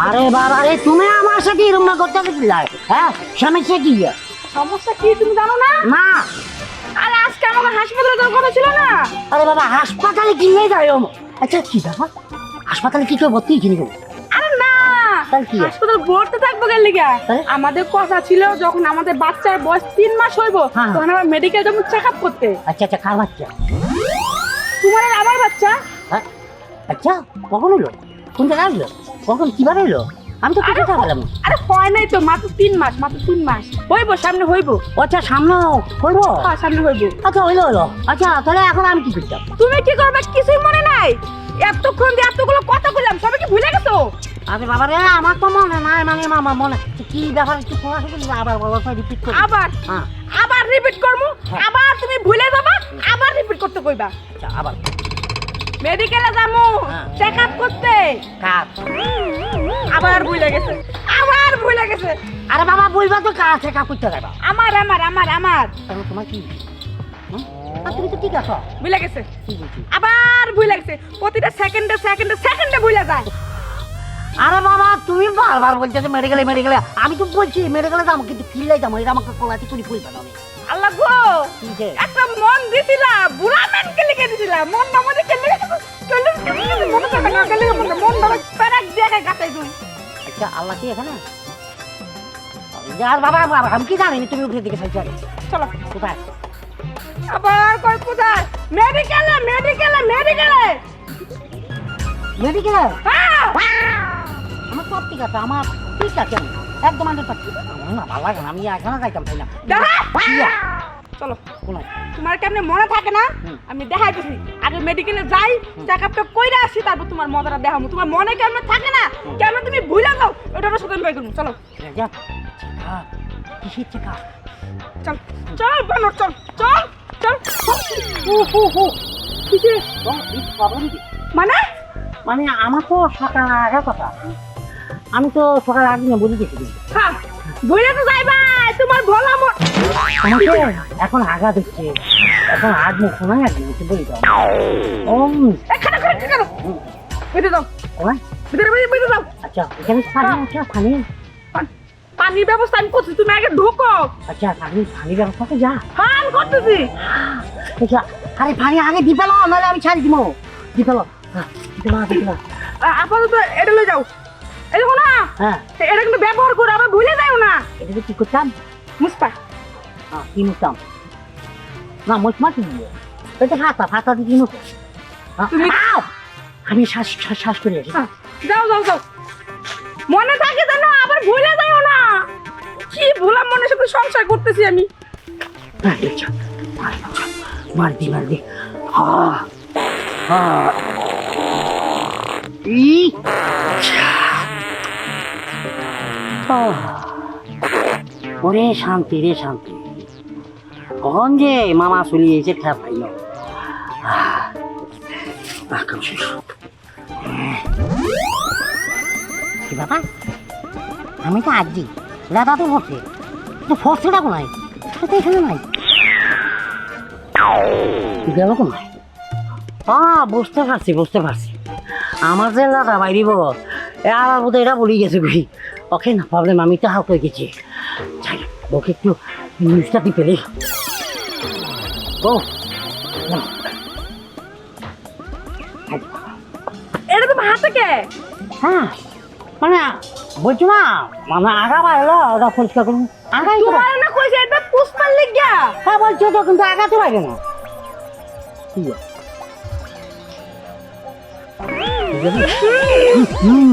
আরে বাবা রে তুমি আমার সাথে এরকম করতে গেছিলে হ্যাঁ সমস্যা কি সমস্যা কি তুমি জানো না? না। আরে আজকে আমাকে হাসপাতালে যাওয়ার কথা ছিল না? আরে বাবা হাসপাতালে কি নিয়ে যাই আচ্ছা কি ব্যাপার? হাসপাতালে কি কেউ ভর্তি কিনে গেল আরে না? হাসপাতাল ভর্তি থাকব গেল লিগা? আমাদের কথা ছিল যখন আমাদের বাচ্চার বয়স তিন মাস হইব হ্যাঁ। তখন আমরা মেডিকেল যাব চেক আপ করতে। আচ্ছা আচ্ছা কার বাচ্চা? তোমার আমার বাচ্চা? হ্যাঁ। আচ্ছা কখন হলো? কোন জায়গায় কখন কীভাবে এলো আমি তো পেলাম না আরে হয় নাই তো মাত্র তিন মাস মাত্র তিন মাস। হইব সামনে হইব। আচ্ছা সামনে করব হ্যাঁ সামনে হইব। আচ্ছা হইল হলো আচ্ছা তাহলে এখন আমি কি করতাম? তুমি কি করবে? কিছুই মনে নাই। এতক্ষণ দিয়ে এতগুলো কথা বললাম সবাই কি ভুলে গেছো? আরে বাবা রে আমার তো মনে নাই মানে মামা মনে কি ব্যাপার একটু পড়াশোনা আবার বাবা রিপিট করি আবার? হ্যাঁ। আবার রিপিট করব? হ্যাঁ। আবার তুমি ভুলে যাবা আবার রিপিট করতে কইবা। আচ্ছা আবার। মেডিকেলে যাব হ্যাঁ। চেক আপ করতে। কাজ আবার ভুলে গেছে। আবার ভুলে গেছে। আরে বাবা বলবা তো কাজ চেক আপ করতে যাবা? আমার আমার আমার আমার। তাহলে তোমার কি? তুমি তো ঠিক আছো। ভুলে গেছে। আবার ভুলে গেছে। প্রতিটা সেকেন্ডে সেকেন্ডে সেকেন্ডে ভুলে যায়। আরে বাবা তুমি বারবার বলছো মেডিকেলে মেডিকেলে আমি তো বলছি মেডিকেলে যাব কিন্তু কিল্লাই যাব। এটা আমাকে কলাতে করে বলবে না আমি আল্লাহ গো একটা মন দিছিলা বুড়া ম্যানকে লিখে দিছিলা? মন নামে কে লিখে কেলে মনে থাকে না কেলে মন মন নামে প্যারাক দিয়ে গাতাই তুই। আচ্ছা আল্লাহ কি এখানে? আর বাবা বাবা, আমি কি জানি তুমি উঠে দিকে সাইছো চলো। কোথায়? আবার কই কোথায়? মেডিকেলে মেডিকেলে মেডিকেলে। মেডিকেলে? হ্যাঁ। আমার সব ঠিক আছে আমার ঠিক আছে। একদম আন্ডার পাচ্ছি না ভালো লাগে না আমি এখানে যাইতাম তাই না। চলো। কোনায়? তোমার কেমনে মনে থাকে না। আমি দেখাইতেছি আগে মেডিকেলে যাই চেক আপটা কইরা আসি তারপর তোমার মজাটা দেখাবো তোমার মনে কেমনে থাকে না? কেমন তুমি ভুলে যাও ওটার সাথে আমি করব চলো। কিসের চেকা চল চল বানর চল চল চল। ও হো হো। কিসে মানে? মানে আমার তো সকাল আগার কথা। আমি তো সকাল আগে না বলে গেছি। হ্যাঁ ভুলে তো যাইবা তোমার ভোলা এখন আগা দিচ্ছে এখন আগ মুখ আর কি বলি তো ওম। বেঁধে দাও। ওই, ভিতরে বেঁধে বেঁধে দাও। আচ্ছা এখানে পানি আচ্ছা পানি। পানির ব্যবস্থা আমি করছি তুমি আগে ঢোকো। আচ্ছা পানি পানি ব্যবস্থা তো যা। হ্যাঁ আমি করতেছি। আচ্ছা আরে পানি আগে নাহলে আমি ছাড়ি দিব। হ্যাঁ আপাতত এটা লয়ে যাও। এই দেখো না? হ্যাঁ। এটা কিন্তু ব্যবহার করে আবার ভুলে যাও না। এটাকে কি করতাম? মুস্পা। হ্যাঁ কি মুতাম না মুসমা কি এটা ফাতা ফাতা দিয়ে কি তুমি- আমি শ্বাস শ্বাস- করে হ্যাঁ, যাও যাও যাও। মনে থাকে যেন আবার ভুলে যাও না। কি ভুলাম মনের সাথে সংসার করতেছি আমি। মার, দি মার দি ই! আহ। ওরে শান্তি, রে শান্তি। কখন যে মামা চলি এসে খেয়া পাইল। বাবা, আমি তো আজি দাদা তো ফসে তো ফসেটা কোনায় তো এখানে নাই। গেল কোনায় হ্যাঁ বুঝতে পারছি বুঝতে পারছি। আমার যে দাদা বাইরিব, এ আমার বোধহয় এটা বলি গেছে বুঝি ওকে না প্রবলেম আমি তো হাউট হয়ে গেছি। ওকে একটু নিউজটা দিয়ে পেলে ও এটা তো হাতে কে? হ্যাঁ মানে বলছো না মানে আগা বাইলো ওটা পরিষ্কার করুন। আগাই তো তোমার না কইছে এটা পুষ্পার লিগা হ্যাঁ বলছো তো কিন্তু আগাতে পারে না। কি আছে? হুম।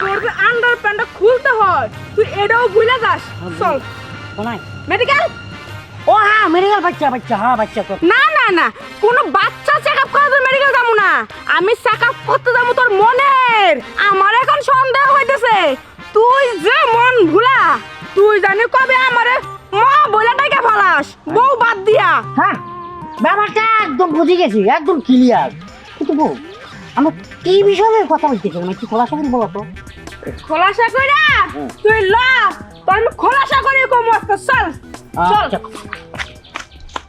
তোর আন্ডার প্যান্টটা খুলতে হয় তুই এটাও ভুলে যাস। চল। শোনাই মেডিকেল ও হ্যাঁ মেডিকেল বাচ্চা বাচ্চা হ্যাঁ বাচ্চা তো। না না না কোনো বাচ্চা চেক আপ করাতে মেডিকেল যাব না। আমি চেক আপ করতে যাব তোর মনের। আমার এখন সন্দেহ হইতেছে। তুই যে মন ভুলা তুই জানি কবে আমারে মা বইলা টাকা ফালাস। বউ বাদ দিয়া। হ্যাঁ ব্যাপারটা একদম বুঝে গেছি একদম ক্লিয়ার কিন্তু বউ আমরা কি বিষয়ে কথা বলতেছিলাম একটু খোলাসা করে বলো তো। খোলাসা করে তুই ল তোর আমি খোলাসা করে কম চল চল। আচ্ছা।